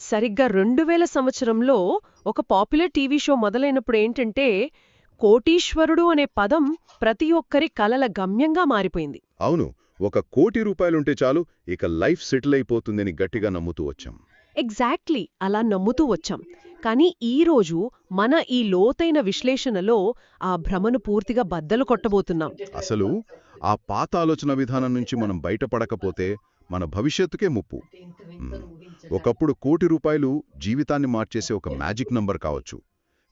సరిగ్గా రెండు వేల సంవత్సరంలో ఒక పాపులర్ టీవీ షో మొదలైనప్పుడు ఏంటంటే కోటీశ్వరుడు అనే పదం ప్రతి ఒక్కరి కలల గమ్యంగా మారిపోయింది. అవును ఒక కోటి రూపాయలుంటే చాలు ఇక లైఫ్ సెటిల్ అయిపోతుందని గట్టిగా నమ్ముతూ వచ్చాం. ఎగ్జాక్ట్లీ అలా నమ్ముతూ వచ్చాం. కానీ ఈ రోజు మన ఈ లోతైన విశ్లేషణలో ఆ భ్రమను పూర్తిగా బద్దలు కొట్టబోతున్నాం. అసలు ఆ పాత ఆలోచన విధానం నుంచి మనం బయటపడకపోతే మన భవిష్యత్తుకే ముప్పు. ఒకప్పుడు కోటి రూపాయలు జీవితాన్ని మార్చేసే ఒక మ్యాజిక్ నంబర్ కావచ్చు.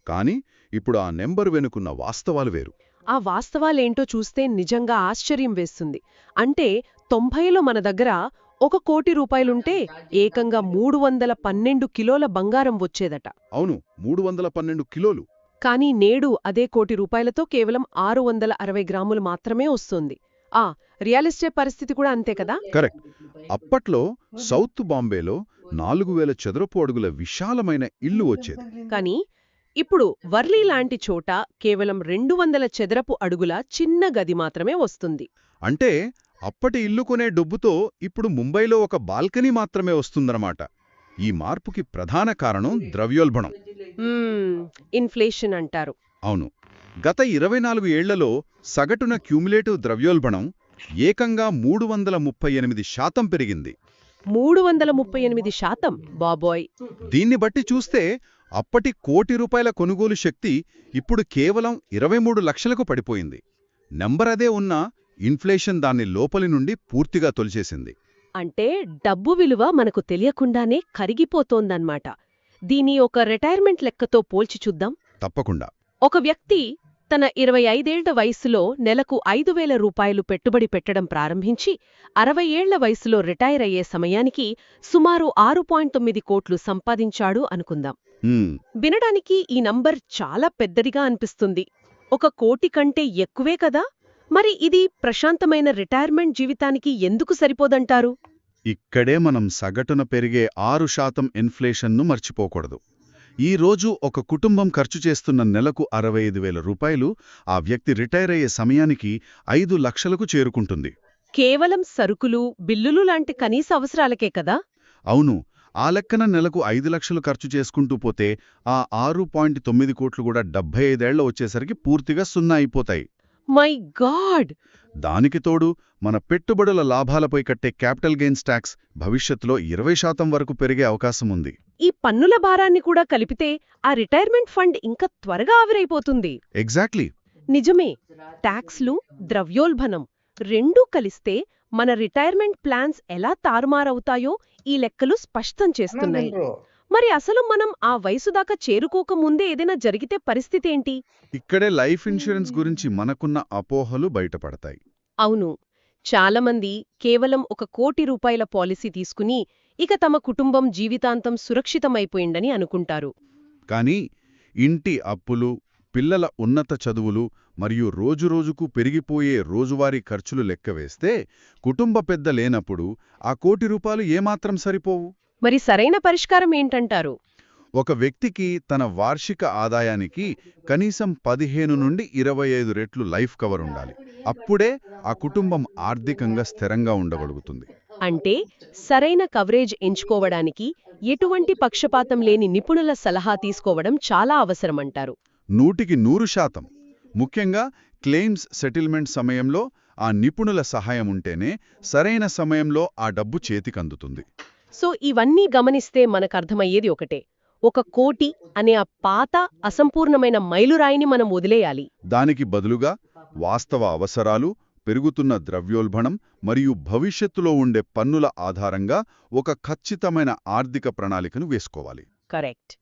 కానీ ఇప్పుడు ఆ నెంబర్ వెనుకున్న వాస్తవాలు వేరు. ఆ వాస్తవాలేంటో చూస్తే నిజంగా ఆశ్చర్యం వేస్తుంది. అంటే తొంభైలో మన దగ్గర ఒక కోటి రూపాయలుంటే ఏకంగా మూడు వందల పన్నెండు కిలోల బంగారం వచ్చేదట. అవును మూడు వందల పన్నెండు కిలోలు. కానీ నేడు అదే కోటి రూపాయలతో కేవలం ఆరు వందల అరవై గ్రాములు మాత్రమే వస్తుంది. ఆ రియల్ ఎస్టేట్ పరిస్థితి కూడా అంతే కదా? కరెక్ట్. అప్పట్లో సౌత్ బాంబేలో నాలుగు వేల చదరపు అడుగుల విశాలమైన ఇల్లు వచ్చేది. కానీ ఇప్పుడు వర్లీ లాంటి చోట కేవలం రెండు వందల చదరపు అడుగుల చిన్న గది మాత్రమే వస్తుంది. అంటే అప్పటి ఇల్లు కొనే డబ్బుతో ఇప్పుడు ముంబైలో ఒక బాల్కనీ మాత్రమే వస్తుందన్నమాట. ఈ మార్పుకి ప్రధాన కారణం ద్రవ్యోల్బణం. ఇన్ఫ్లేషన్ అంటారు. అవును. గత ఇరవై నాలుగు ఏళ్ళలో సగటున క్యూములేటివ్ ద్రవ్యోల్బణం ఏకంగా మూడు వందల ముప్పై ఎనిమిది శాతం పెరిగింది. మూడు వందల ముప్పై ఎనిమిది శాతం బాబోయ్. దీన్ని బట్టి చూస్తే అప్పటి కోటి రూపాయల కొనుగోలు శక్తి ఇప్పుడు కేవలం ఇరవై మూడు లక్షలకు పడిపోయింది. నెంబర్ అదే ఉన్నా ఇన్ఫ్లేషన్ దాన్ని లోపలి నుండి పూర్తిగా తొలిచేసింది. అంటే డబ్బు విలువ మనకు తెలియకుండానే కరిగిపోతోందన్నమాట. దీని ఒక రిటైర్మెంట్ లెక్కతో పోల్చి చూద్దాం. తప్పకుండా. ఒక వ్యక్తి తన ఇరవై ఐదేళ్ళ వయసులో నెలకు ఐదు వేల రూపాయలు పెట్టుబడి పెట్టడం ప్రారంభించి అరవై ఏళ్ళ వయసులో రిటైర్ అయ్యే సమయానికి సుమారు ఆరు పాయింట్ తొమ్మిది కోట్లు సంపాదించాడు అనుకుందాం. వినడానికి ఈ నంబర్ చాలా పెద్దదిగా అనిపిస్తుంది. ఒక కోటి కంటే ఎక్కువే కదా? మరి ఇది ప్రశాంతమైన రిటైర్మెంట్ జీవితానికి ఎందుకు సరిపోదంటారు? ఇక్కడే మనం సగటున పెరిగే ఆరు శాతం ఇన్ఫ్లేషన్ను మర్చిపోకూడదు. ఈ రోజు ఒక కుటుంబం ఖర్చు చేస్తున్న నెలకు అరవై ఐదు వేల రూపాయలు ఆ వ్యక్తి రిటైర్ అయ్యే సమయానికి ఐదు లక్షలకు చేరుకుంటుంది. కేవలం సరుకులు బిల్లులు లాంటి కనీస అవసరాలకే కదా? అవును. ఆ లెక్కన నెలకు ఐదు లక్షలు ఖర్చు చేసుకుంటూ పోతే ఆ ఆరు పాయింట్ తొమ్మిది కోట్లు కూడా డెబ్బై ఐదేళ్ళ వచ్చేసరికి పూర్తిగా సున్నా అయిపోతాయి. My God! దానికి తోడు మన పెట్టుబడుల లాభాలపై కట్టే క్యాపిటల్ గెయిన్స్ ట్యాక్స్ భవిష్యత్తులో ఇరవై శాతం వరకు పెరిగే అవకాశం ఉంది. ఈ పన్నుల భారాన్ని కూడా కలిపితే ఆ రిటైర్మెంట్ ఫండ్ ఇంకా త్వరగా ఆవిరైపోతుంది. ఎగ్జాక్ట్లీ నిజమే ట్యాక్స్లు ద్రవ్యోల్బణం రెండూ కలిస్తే మన రిటైర్మెంట్ ప్లాన్స్ ఎలా తారుమారవుతాయో ఈ లెక్కలు స్పష్టం చేస్తున్నాయి. మరి అసలు మనం ఆ వయసు దాకా చేరుకోక ముందే ఏదైనా జరిగితే పరిస్థితి ఏంటి? ఇక్కడే లైఫ్ ఇన్సూరెన్స్ గురించి మనకున్న అపోహలు బయటపడతాయి. అవును. చాలామంది కేవలం ఒక కోటి రూపాయల పాలసీ తీసుకుని ఇక తమ కుటుంబం జీవితాంతం సురక్షితమైపోయిందని అనుకుంటారు. కానీ ఇంటి అప్పులు పిల్లల ఉన్నత చదువులు మరియు రోజురోజుకు పెరిగిపోయే రోజువారీ ఖర్చులు లెక్కవేస్తే కుటుంబ పెద్ద లేనప్పుడు ఆ కోటి రూపాయలు ఏమాత్రం సరిపోవు? మరి సరైన పరిష్కారం ఏంటంటారు? ఒక వ్యక్తికి తన వార్షిక ఆదాయానికి కనీసం పదిహేను నుండి ఇరవై ఐదు రెట్లు లైఫ్ కవర్ ఉండాలి. అప్పుడే ఆ కుటుంబం ఆర్థికంగా స్థిరంగా ఉండగలుగుతుంది. అంటే సరైన కవరేజ్ ఎంచుకోవడానికి ఎటువంటి పక్షపాతం లేని నిపుణుల సలహా తీసుకోవడం చాలా అవసరమంటారు. నూటికి నూరు శాతం. ముఖ్యంగా క్లెయిమ్స్ సెటిల్మెంట్ సమయంలో ఆ నిపుణుల సహాయం ఉంటేనే సరైన సమయంలో ఆ డబ్బు చేతికందుతుంది. సో ఇవన్నీ గమనిస్తే మనకర్థమయ్యేది ఒకటే. ఒక కోటి అనే ఆ పాత అసంపూర్ణమైన మైలురాయిని మనం వదిలేయాలి. దానికి బదులుగా వాస్తవ అవసరాలు పెరుగుతున్న ద్రవ్యోల్బణం మరియు భవిష్యత్తులో ఉండే పన్నుల ఆధారంగా ఒక ఖచ్చితమైన ఆర్థిక ప్రణాళికను వేసుకోవాలి. కరెక్ట్.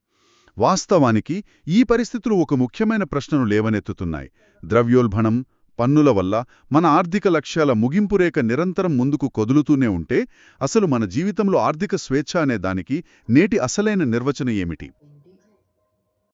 వాస్తవానికి ఈ పరిస్థితులు ఒక ముఖ్యమైన ప్రశ్నను లేవనెత్తుతున్నాయి. ద్రవ్యోల్బణం పన్నుల వల్ల మన ఆర్థిక లక్ష్యాల ముగింపు రేఖ నిరంతరం ముందుకు కదులుతూనే ఉంటే అసలు మన జీవితంలో ఆర్థిక స్వేచ్ఛ అనే దానికి నేటి అసలైన నిర్వచనం ఏమిటి?